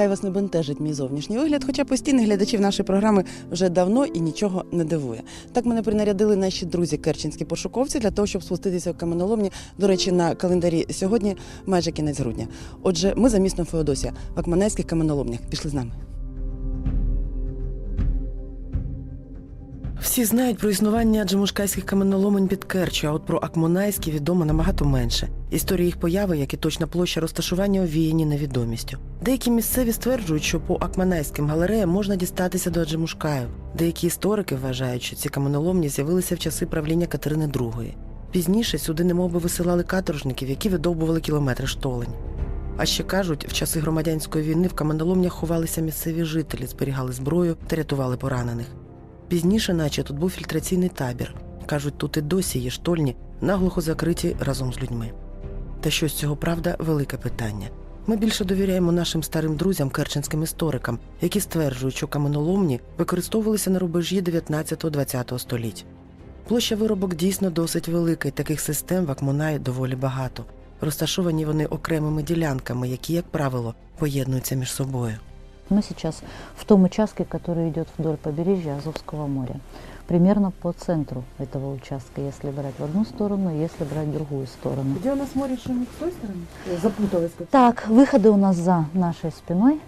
Хай вас не бентежить мій зовнішній вигляд, хоча постійних глядачів нашої програми вже давно і нічого не дивує. Так мене принарядили наші друзі керченські пошуковці для того, щоб спуститися в каменоломні. До речі, на календарі сьогодні майже кінець грудня. Отже, ми за містом Феодосія в Акманайських каменоломнях. Пішли з нами. Всі знають про існування джемушкайських каменоломень під Керчю, а от про Акмонайські відомо набагато менше. Історія їх появи, як і точна площа розташування, овіяні невідомістю. Деякі місцеві стверджують, що по акманайським галереям можна дістатися до Аджимушкаю. Деякі історики вважають, що ці каменоломні з'явилися в часи правління Катерини II. Пізніше сюди немовби висилали каторжників, які видовбували кілометри штолень. А ще кажуть, в часи громадянської війни в каменоломнях ховалися місцеві жителі, зберігали зброю та рятували поранених. Пізніше, наче тут був фільтраційний табір. Кажуть, тут і досі є штольні, наглухо закриті разом з людьми. Та що з цього правда велике питання. Ми більше довіряємо нашим старим друзям, керченським історикам, які стверджують, що каменоломні використовувалися на рубежі 19-20 століть. Площа виробок дійсно досить велика, і таких систем в Акмонаї доволі багато. Розташовані вони окремими ділянками, які, як правило, поєднуються між собою. Мы сейчас в том участке, который идет вдоль побережья Азовского моря. Примерно по центру этого участка, если брать в одну сторону, если брать в другую сторону. Де у нас море ще з тої сторони? Запуталась. Так, выходы у нас за нашей спиной,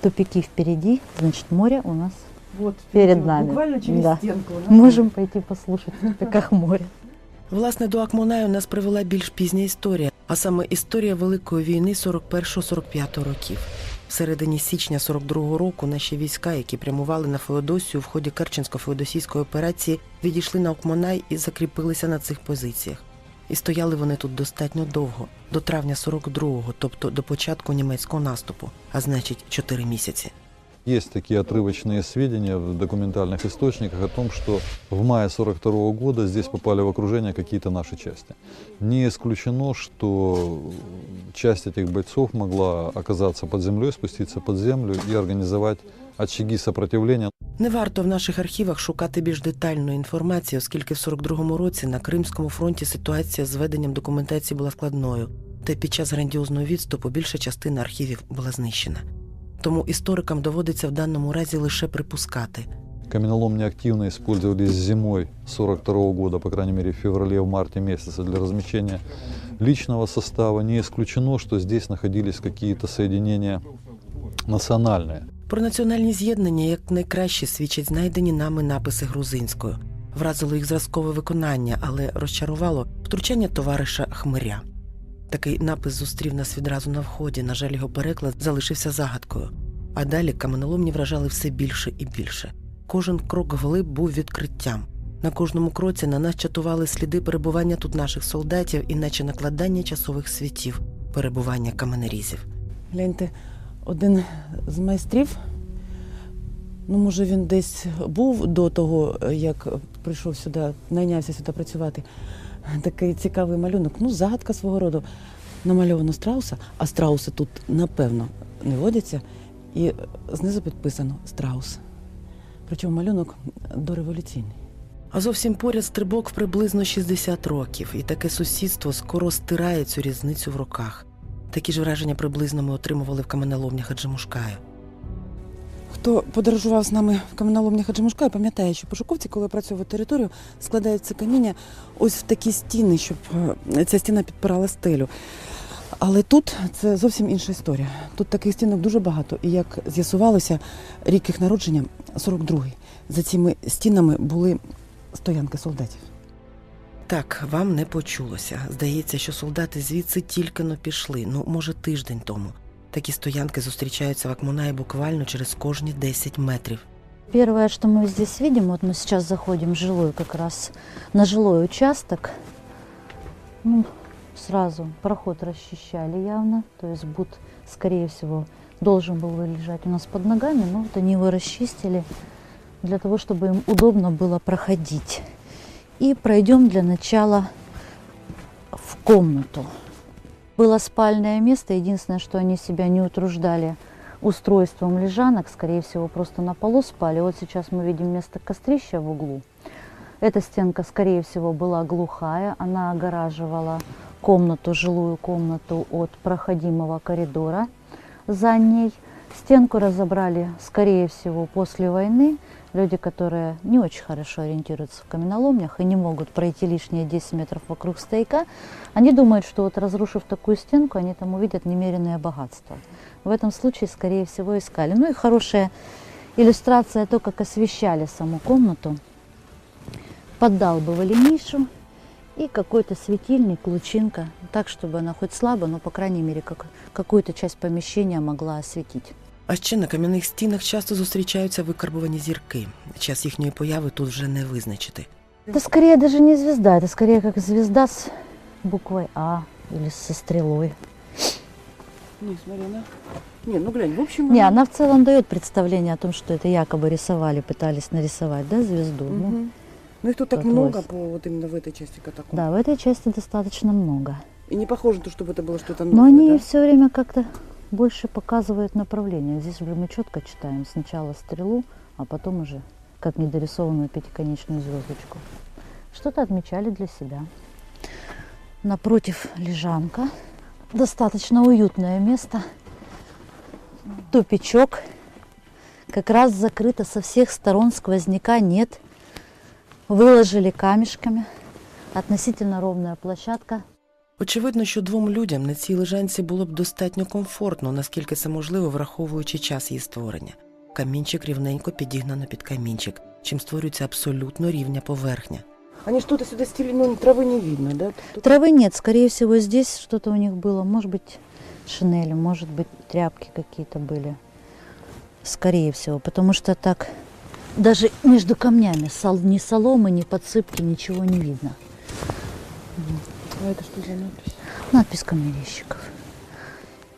тупики впереди, значит море у нас. Вот, Перед нами. Буквально через Да. стінку. Можем пойти послушать в тупиках моря. Власне, до Акмонаю нас привела більш пізня історія, а саме історія Великої війни 41-45 років. В середині січня 42-го року наші війська, які прямували на Феодосію в ході Керченсько-Феодосійської операції, відійшли на Окмонай і закріпилися на цих позиціях. І стояли вони тут достатньо довго, до травня 42-го, тобто до початку німецького наступу, а значить 4 місяці. Есть такие отрывочные сведения в документальных источниках о том, что в мае 42 года здесь попали в окружение какие-то наши части. Не исключено, что часть этих бойцов могла оказаться под землей, спуститься под землю и организовать очаги сопротивления. Не варто в наших архівах шукати більш детальної інформації, оскільки в 42-му році на Кримському фронті ситуація з веденням документації була складною, та й під час грандіозного відступу більша частина архівів була знищена. Тому історикам доводиться в даному разі лише припускати. Каменоломни активно использовались зимой 42 -го года, по крайней мере в феврале, в марте месяце для размещения личного состава. Не исключено, что здесь находились какие-то соединения национальные. Про національні з'єднання як найкраще свідчать знайдені нами написи грузинською. Вразило їх зразкове виконання, але розчарувало втручання товариша Хмиря. Такий напис зустрів нас відразу на вході. На жаль, його переклад залишився загадкою. А далі каменоломні вражали все більше і більше. Кожен крок вглиб був відкриттям. На кожному кроці на нас чатували сліди перебування тут наших солдатів, іначе накладання часових світів, перебування каменерізів. Гляньте, один з майстрів, ну може він десь був до того, як прийшов сюди, найнявся сюди працювати. Такий цікавий малюнок. Ну, загадка свого роду. Намальовано страуса, а страуси тут, напевно, не водяться. І знизу підписано страус. Причому малюнок дореволюційний. А зовсім поряд стрибок приблизно 60 років, і таке сусідство скоро стирає цю різницю в роках. Такі ж враження приблизно ми отримували в каменоломнях Аджимушкаю. Хто подорожував з нами в каменоломнях Аджимушкаю, пам'ятає, що пошуковці, коли опрацьовують територію, складають це каміння ось в такі стіни, щоб е, ця стіна підпирала стелю. Але тут це зовсім інша історія. Тут таких стінок дуже багато. І як з'ясувалося, рік їх народження 42-й. За цими стінами були стоянки солдатів. Так, вам не почулося. Здається, що солдати звідси тільки но пішли, ну, може, тиждень тому. Такі стоянки зустрічаються в Акмунаї буквально через кожні 10 метрів. Первое, что мы здесь видим, вот мы сейчас заходим в жилой как раз, на жилой участок. Ну, сразу проход расчищали явно, то есть буд, скорее всего, должен был лежать у нас под ногами, но вот они его расчистили для того, чтобы им удобно было проходить. И пройдем для начала в комнату. Было спальное место, единственное, что они себя не утруждали устройством лежанок, скорее всего, просто на полу спали. Вот сейчас мы видим место кострища в углу. Эта стенка, скорее всего, была глухая, она огораживала комнату, жилую комнату от проходимого коридора за ней. Стенку разобрали, скорее всего, после войны. Люди, которые не очень хорошо ориентируются в каменоломнях и не могут пройти лишние 10 метров вокруг стояка, они думают, что вот разрушив такую стенку, они там увидят немеренное богатство. В этом случае, скорее всего, искали. Ну и хорошая иллюстрация то, как освещали саму комнату. Поддалбывали нишу и какой-то светильник, лучинка, так, чтобы она хоть слабо, но, по крайней мере, как, какую-то часть помещения могла осветить. А ще на кам'яних стінах часто зустрічаються викарбувані зірки. Час їхньої появи тут вже не визначити. Это скорее даже не звезда, это скорее как звезда с буквой А или со стрелой. Не, смотри, она... Не, ну глянь, в общем... Не, она в целом дает представление о том, что это якобы рисовали, пытались нарисовать, да, звезду. Ну, Мгм. Ну их тут так много по вот именно в этой части катакомб. да, в этой части достаточно много. И не похоже, то, чтобы это было что-то Но новое, они да? все время как-то больше показывают направление. Здесь же мы четко читаем сначала стрелу, а потом уже как недорисованную пятиконечную звездочку. Что-то отмечали для себя. Напротив лежанка. Достаточно уютное место. Тупичок. Как раз закрыто со всех сторон, сквозняка нет. Выложили камешками. Относительно ровная площадка. Очевидно, що двом людям на цій лежанці було б достатньо комфортно, наскільки це можливо, враховуючи час її створення. Камінчик рівненько підігнано під камінчик, чим створюється абсолютно рівня поверхня. Они что-то сюда стили, ну, травы не видно, да? Травы нет, скорее всего, здесь что-то у них было. Может быть, шинели, может быть, тряпки какие-то были. Скорее всего, потому что так даже между камнями сол- ни соломы, ни подсыпки, ничего не видно. А это что за надпись? Надпись каменщиков.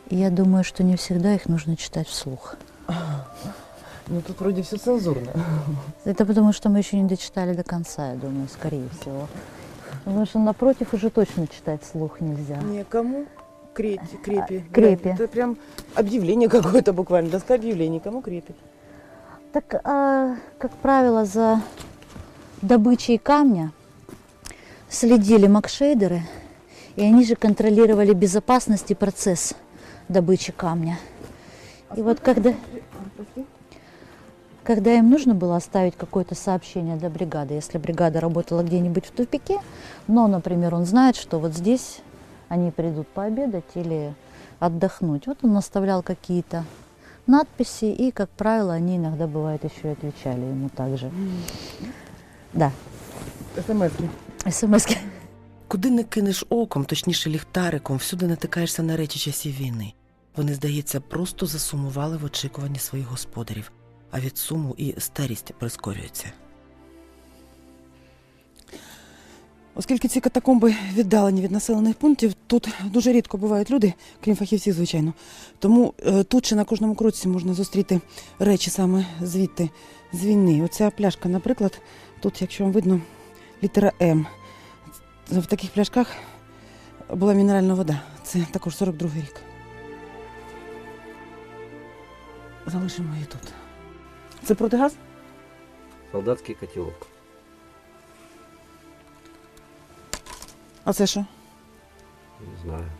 И я думаю, что не всегда их нужно читать вслух. Ну тут вроде все цензурно. Это потому, что мы еще не дочитали до конца, я думаю, скорее всего. Потому что напротив уже точно читать вслух нельзя. Никому крепи, крепи. А, крепи. Это прям объявление какое-то буквально, доска объявлений, кому крепи. Так, а, как правило, за добычей камня следили макшейдеры, и они же контролировали безопасность и процесс добычи камня. И вот когда, когда им нужно было оставить какое-то сообщение для бригады, если бригада работала где-нибудь в тупике, но, например, он знает, что вот здесь они придут пообедать или отдохнуть, вот он оставлял какие-то надписи, и, как правило, они иногда, бывает, еще и отвечали ему также. Да, СМС. смс -ки. Куди не кинеш оком, точніше ліхтариком, всюди натикаєшся на речі часів війни. Вони, здається, просто засумували в очікуванні своїх господарів, а від суму і старість прискорюється. Оскільки ці катакомби віддалені від населених пунктів, тут дуже рідко бувають люди, крім фахівців, звичайно. Тому е, тут чи на кожному кроці можна зустріти речі саме звідти, з війни. Оця пляшка, наприклад, тут, якщо вам видно, літера М. В таких пляшках була мінеральна вода. Це також 42-й рік. Залишимо її тут. Це протигаз? Солдатский котелок. А це що? Не знаю.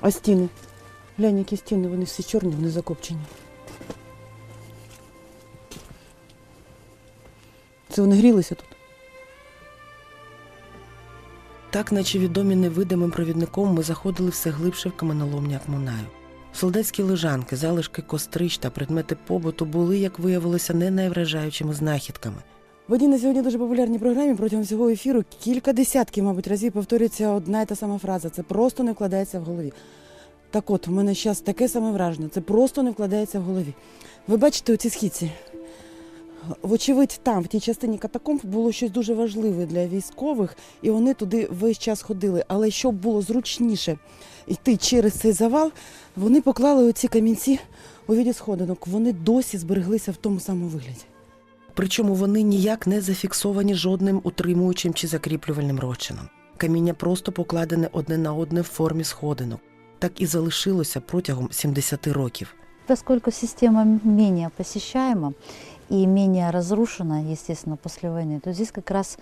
А стіни? Глянь, які стіни, вони всі чорні, вони закопчені. Це вони грілися тут. Так, наче відомі невидимим провідником, ми заходили все глибше в каменоломні Акмунаю. Солдатські лежанки, залишки кострищ та предмети побуту були, як виявилося, не найвражаючими знахідками. В одній на сьогодні дуже популярній програмі протягом всього ефіру кілька десятків, мабуть, разів повторюється одна і та сама фраза. Це просто не вкладається в голові. Так от, у мене зараз таке саме враження. Це просто не вкладається в голові. Ви бачите оці східці? Вочевидь, там, в тій частині катакомб, було щось дуже важливе для військових, і вони туди весь час ходили. Але щоб було зручніше йти через цей завал, вони поклали оці камінці у віді сходинок. Вони досі збереглися в тому самому вигляді. Причому вони ніяк не зафіксовані жодним утримуючим чи закріплювальним розчином. Каміння просто покладене одне на одне в формі сходинок. Так і залишилося протягом 70 років. Поскольку система менее посещаема и менее разрушена, естественно, после войны, то здесь как раз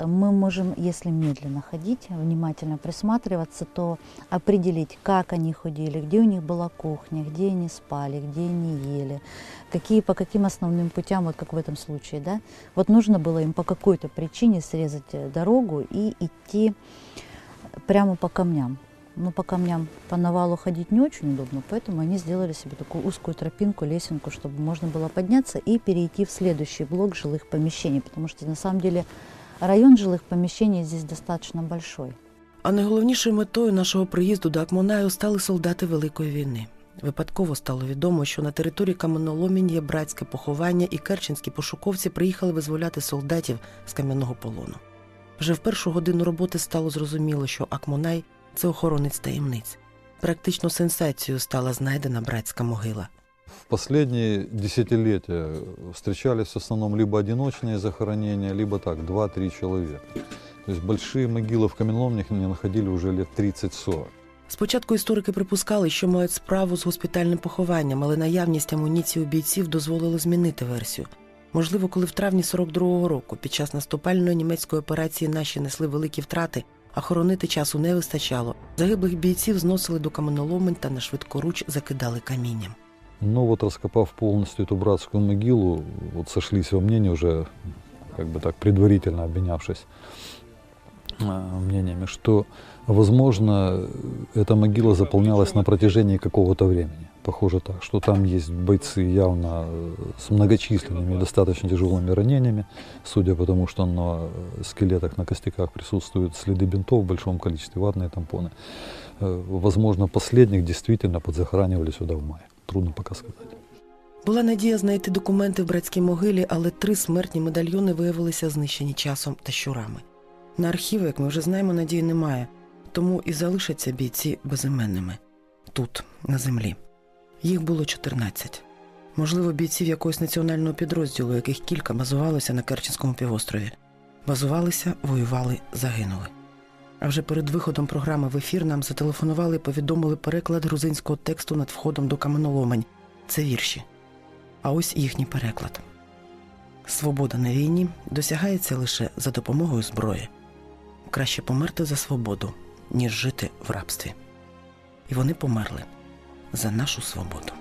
мы можем, если медленно ходить, внимательно присматриваться, то определить, как они ходили, где у них была кухня, где они спали, где они ели, какие, по каким основным путям, вот как в этом случае, да, вот нужно было им по какой-то причине срезать э, дорогу и идти прямо по камням. Но по камням по навалу ходить не очень удобно, поэтому они сделали себе такую узкую тропинку, лесенку, чтобы можно было подняться и перейти в следующий блок жилых помещений, потому что на самом деле район жилых помещений здесь достаточно большой. А найголовнішою метою нашого приїзду до Акмонаю стали солдати Великої війни. Випадково стало відомо, що на території каменоломінь є братське поховання, і керченські пошуковці приїхали визволяти солдатів з кам'яного полону. Вже в першу годину роботи стало зрозуміло, що Акмонай це охоронець таємниць. Практично сенсацією стала знайдена братська могила. В последние десятилетия встречались в основном либо одиночные захоронения, либо так, 2-3 человека. То есть большие могилы в каменоломнях не находили уже лет 30-40. Спочатку історики припускали, що мають справу з госпітальним похованням, але наявність амуніції у бійців дозволило змінити версію. Можливо, коли в травні 42-го року під час наступальної німецької операції наші несли великі втрати, а хоронити часу не вистачало, загиблих бійців зносили до каменоломень та на швидкоруч закидали камінням. Но вот раскопав полностью эту братскую могилу, вот сошлись во мнении уже, как бы так предварительно обменявшись а, мнениями, что, возможно, эта могила заполнялась на протяжении какого-то времени. Похоже так, что там есть бойцы явно э, с многочисленными и достаточно тяжелыми ранениями, судя по тому, что на скелетах, на костяках присутствуют следы бинтов в большом количестве, ватные тампоны. Э, Возможно, последних действительно подзахоранивали сюда в мае. Трудно пока сказать. Була надія знайти документи в братській могилі, але три смертні медальйони виявилися знищені часом та щурами. На архіви, як ми вже знаємо, надії немає, тому і залишаться бійці безіменними тут, на землі. Їх було 14. Можливо, бійців якогось національного підрозділу, яких кілька базувалося на Керченському півострові. Базувалися, воювали, загинули. А вже перед виходом програми в ефір нам зателефонували і повідомили переклад грузинського тексту над входом до каменоломень. Це вірші. А ось їхній переклад. Свобода на війні досягається лише за допомогою зброї. Краще померти за свободу, ніж жити в рабстві. І вони померли за нашу свободу.